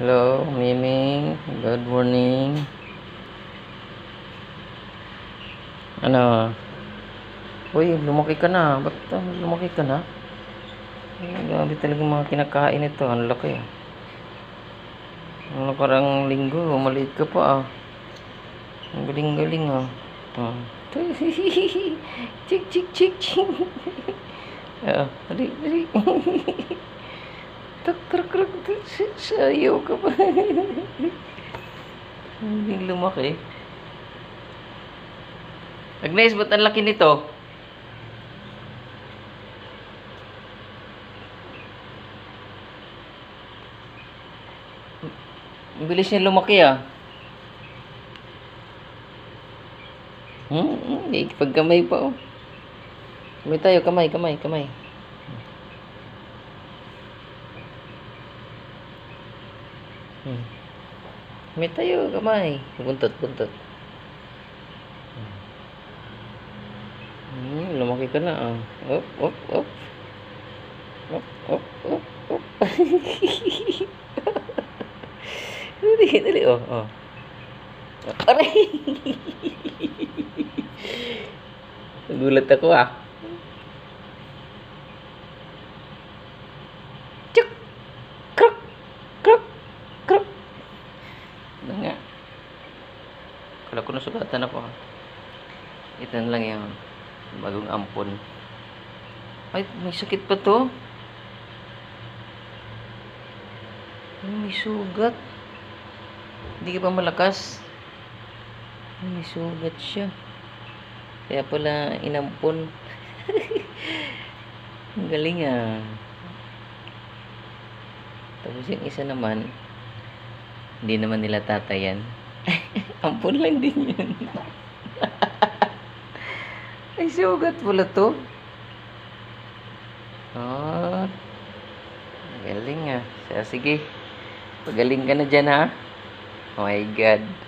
Hello, Miming. Good morning. Ano? Uy, lumaki ka na. Ba't ah, lumaki ka na? Grabe talaga mga kinakain ito. Ang laki. Ang nakarang linggo, maliit ka pa ah. Ang galing-galing ah. Ah. chik, chik, chik, chik. Ah, dali, dali. Sayaw ka pa. Hindi lumaki. Agnes, ba't ang laki nito? Ang bilis niya lumaki ah. Hmm, hmm, pagkamay pa oh. Kamay tayo, kamay, kamay, kamay. Hmm. Kamay tayo, kamay. Buntot, buntot. Hmm, lumaki ka na ah. Op, op, op. Op, op, op, op. dali, dali, oh, oh. Aray! Nagulat ako ah. Kala ko nasugatan ako. Ito na lang yung bagong ampon. Ay, may sakit pa to. Ay, may sugat. Hindi ka pa malakas. Ay, may sugat siya. Kaya pala inampon. Ang galing ah. Tapos yung isa naman, hindi naman nila tatayan. Ampon lang din yun. Ay, sugat pala to. Oh, galing ah. Sige, pagaling ka na dyan ha. Oh my God.